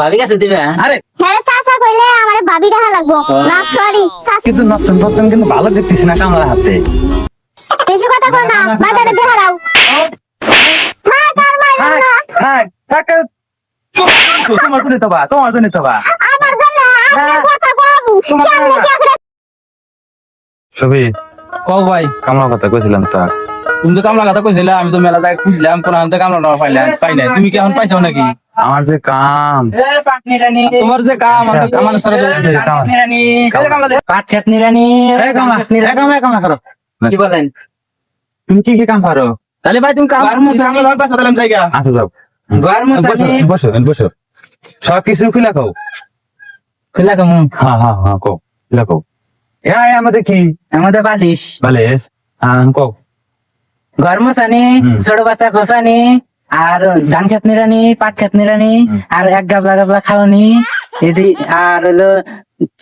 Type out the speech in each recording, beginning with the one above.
ভাবি কাছে দিবে আরে। হ্যাঁ চাচা কইলে আমার ভাবি দেখা লাগবো। না সরি কিন্তু নতুন নতুন কিন্তু ভালো দেখতেছি না কামলা হাতে। বেশি কথা কই না বাজারে দেখা দাও। থাক আর মাইরো না। কাকা তোমার তো বা তোমার তো বা। আমার জন্য আপনার কথা কম কেমনে কি ছবি কও ভাই কামলা কথা কইছিলাম তো তুমি তো কামলা কথা কইছিলে আমি তো মেলা জায়গায় খুঁজলাম কোন কামলা পাইলাম পাই নাই। তুমি কি এখন পাইছো নাকি? আমার যে কাম। তোমার যে কাম আমার সাথে পাট খেত নিরানি কি বলেন? তুমি কি কি কাম পারো? তাহলে ভাই তুমি কাম আচ্ছা যাও। বসো বসো সব কিছু খুলে খাও। খুলা কাম হ্যাঁ হ্যাঁ হ্যাঁ কও খুলে খাও। হ্যাঁ আমাদের কি? আমাদের বালিশ। বালেশ। হ্যাঁ কও। ঘর মুসানি ছোট বাচ্চা খোসানি আর ধান খেত নিরানি পাট খেত নিরানি আর এক গাবলা গাবলা খাওয়ানি। এটি আর হলো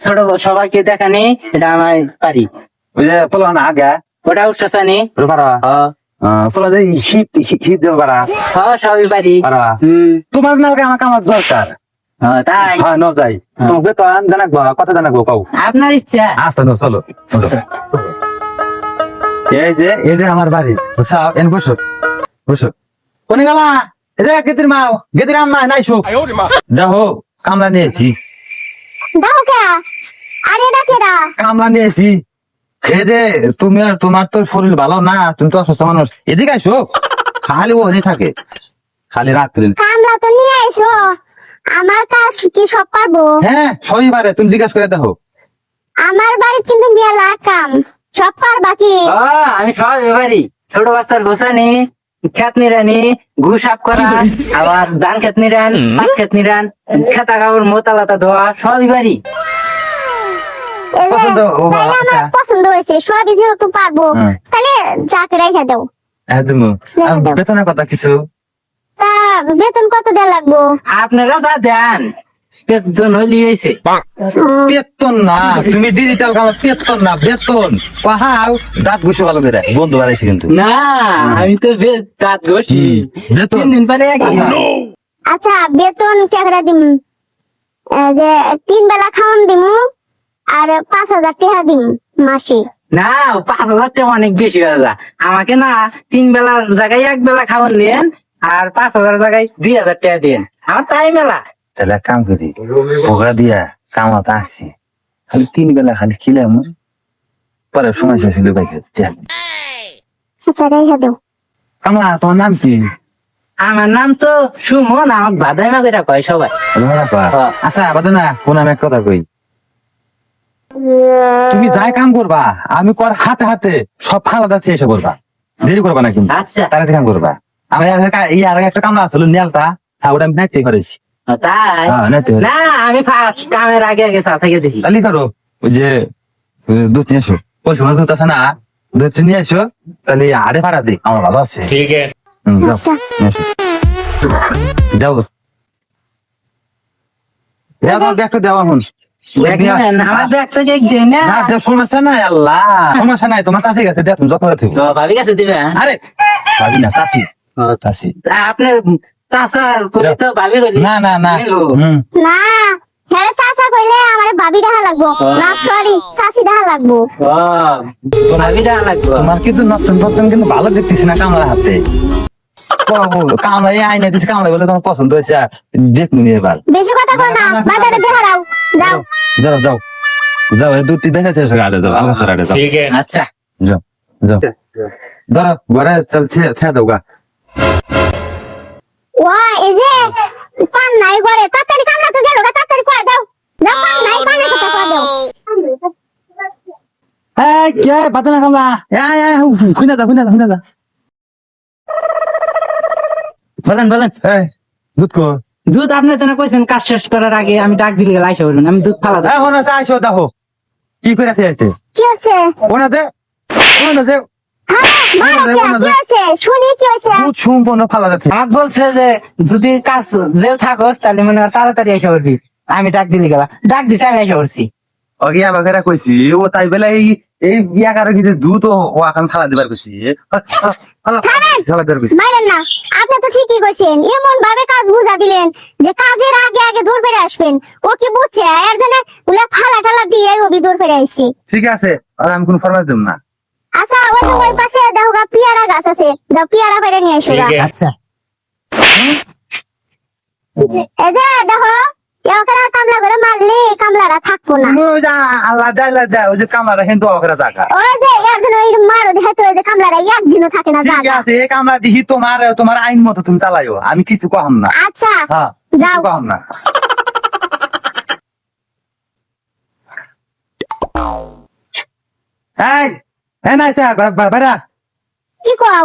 ছোট সবাইকে দেখানি এটা আমি পারি আগা। ওটা যে শীত শীত পারা। হ্যাঁ সবই পারি। তোমার নালকে আমাকে আমার দরকার। তাই। হ্যাঁ ন যাই। তোমাকে তো আন জানাকবো কথা জানাকবো কও। আপনার ইচ্ছা। আচ্ছা নো চলো। চলো। এই যে এটা আমার বাড়ি। বুঝছ? এন বসো। বসো। কোনে গেলা? রে গেতির আম্মা নাই শোক যা হোক কামলা নিয়েছি। দাও কে? আরে এটা কামলা নিয়েছি। এই তুমি আর তোমার তো শরীর ভালো না তুমি তো অসুস্থ মানুষ। এদিকে আসো খালি ওখানে থাকে। খালি রাত্রে। কামলা তো নিয়ে আইছো আমার কাজ কি সব পারব? হ্যাঁ শনিবারে তুমি জিজ্ঞাসা করে দেখো। আমার বাড়িতে কিন্তু মেলা কাম। সব পারবা কি? আমি সবই পারি ছোট বাচ্চার গোসানি খেত নিরানি ঘু সাফ করা আবার ধান খেত নিরান পাট খেত নিরান খেতা কাপড় মোতা লাতা ধোয়া সবই যে, পছন্দ আচ্ছা। পছন্দ হয়েছে সবই যেহেতু পারব হ্যাঁ। তাহলে চাকরি রেখে দাও। হ্যাঁ, বেতনের কথা কিছু? বেতন কত দেওয়া লাগবো? আপনারা যা দেন। বেতন হলি হয়েছে বেতন না তুমি ডিজিটাল কাম বেতন না বেতন। পাহাড় দাঁত ঘুষে ভালো করে। বন্ধু বাড়াইছে কিন্তু। না আমি তো দাঁত ঘষি। বেতন। তিন দিন পরে একই। আচ্ছা বেতন কেকড়া দিম? যে তিন বেলা খাওয়ান দিমু আর পাঁচ হাজার টাকা দিম মাসে। না পাঁচ হাজার টাকা অনেক বেশি যা আমাকে না তিন বেলার জায়গায় এক বেলা খাওয়ান দিয়েন আর পাঁচ হাজার জায়গায় দুই হাজার টাকা দিয়েন আমার তাই মেলা। তাহলে কাম করি পোকা দিয়া কামাতে আসছি। খালি তিন বেলা খালি খিলাম পরে সময় শেষ হলে বাইকে আচ্ছা কামলা তোমার নাম কি? আমার নাম তো সুমন আমার বাদাই মাগেরা কয় সবাই। আচ্ছা বাদে কোন আমি এক কথা কই। তুমি যাই কাম করবা আমি কর হাতে হাতে সব ফালাদা থেকে এসে করবা দেরি করবা না কিন্তু। আচ্ছা। তাড়াতাড়ি কাম করবা। আমি আর একটা- এই আর একটা কামলা আসলো নেলটা হ্যাঁ ওটা আমি নাইতে করেছি ফার্স্ট হ্যাঁ, কামের আগে আগে চা দেখি। তাহলে করো যে দুধ নিয়ে এসো। ওই দুধ আছে না দুধ নিয়ে এসো তাহলে আরে ভাড়া দিই আমার ভালো আছে। ঠিক আছে। যাও আচ্ছা। যাও। দেখো আচ্ছা। দেওয়া এখন। সমস্যা নাই আল্লাহ সমস্যা নাই ভাবি গেছে দিবে? আরে ভাবি না চাষি চাষি আপনার চাচা কিন্তু নতুন কিন্তু ভালো দেখতেছি না কামলা হাতে। কামলাই আইনে কামলাই বলে তোমার পছন্দ হয়েছে দেখুন যাও। যাও যাও যাও দুটি আচ্ছা যাও যাও। ধরো ঘরে চলছে ওয়া এই যে পান নাই করে তাড়াতাড়ি কান্না তো গেল গা, তাড়াতাড়ি করে দাও। দাও পান নাই পানের কথা করে দাও। এই কে পাতা না কামলা এই এই খুইনা দাও খুইনা দাও খুইনা দাও বলেন বলেন। এই দুধ কো। দুধ আপনি তো না কইছেন কাজ শেষ করার আগে আমি ডাক দিলে বলবেন আমি দুধ ফালা দেব। এখন আছে আইসো দেখো। কি করে খেয়েছে? কি হ্যাঁ মারো কে? কি হচ্ছে শুনি কি হচ্ছে দুধ সম্পূর্ণ ফালা যাচ্ছে আমাকে বলছে যে যদি কাজ যেও থাকোস তাহলে মনে হয় তাড়াতাড়ি আমি ডাক দিলে গেলা। ডাক দিছে আমি আইসা বলছি ওকে আমাকে কইছি ও তাই বেলা এই এই বিয়া কারও কিন্তু দুধ ও ও এখন খালা দিবার গেছি খালা দিবার গেছি মাইরেন না। আপনি তো ঠিকই কইছেন। এমন ভাবে কাজ বুঝা দিলেন যে কাজের আগে আগে দূর ফেরে আসবেন। ও কি বুঝছে? এর জন্য উলা ফালা টালা দিয়ে ওবি দূর ফেরে আইছি। ঠিক আছে আর আমি কোনো ফরমাইশ দেব না। আচ্ছা ওই তো ওই পাশে দেখো গা পিয়ারা গাছ আছে। যাও পিয়ারা ফেরে নিয়ে এসো গা। আচ্ছা। এই যে দেখো এখানে কামলা করে মারলে কামলারা থাকব না। আল্লাহ দেয় আল্লাহ দেয় ওই যে কামলাটা কিন্তু অকরা জায়গা ওই যে এর জন্য ওই মারো দেখে ওই যে কামলারা একদিনও থাকে না ঠিক জাগা। আছে এই কামলা দিহি তোমার তোমার আইন মতো তুমি চালাইও আমি কিছু কহাম না। আচ্ছা হ্যাঁ যাও। কহাম না। এই বেড়া। কি কও?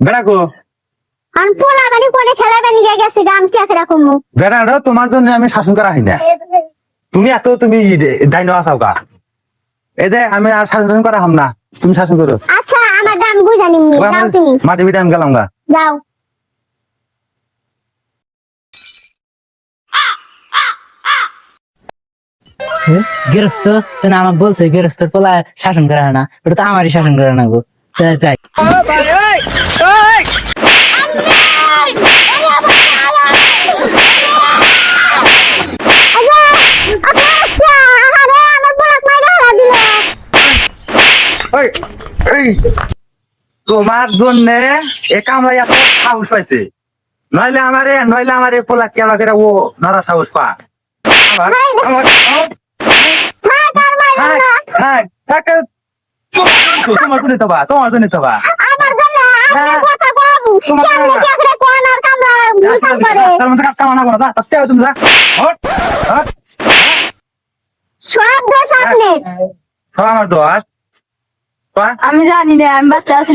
বেড়া গো আমি পোলা বানি কোনে গিয়ে গেছে গাম কি কমু বেড়া রে, তোমার জন্য আমি শাসন করা হই না। তুমি এত তুমি ডাইনো আসাও গা। এই যে আমি আর শাসন করা হাম না। তুমি শাসন করো আচ্ছা আমার দাম বুঝানি যাও তুমি। মাটি বিটা আমি গেলাম গা। যাও। গেরস্ত না, আমার বলছে গেরস্তর পোলা শাসন করে না। ওটা তো আমারই শাসন করে না গো। যাই। তোমার জন্য এ কামলা এত সাহস পাইছে। নইলে আমারে নইলে আমারে পোলা কেলা করে ও নারা সাহস পা আমার আমার থাক আর মাইরা না। থাকে তোমার জন্য তো বা? তোমার জন্য তো বা? আমার জন্য। কথা কম কেমনে কি একটা কোন আর কামলা ভুলকাম করে? তার মধ্যে কাজ কামানা করো না তাতে তুমি যা। হট হট। সব দোষ আপনার। সব আমার দোষ। আমি জানি না আমি বাচ্চা আছি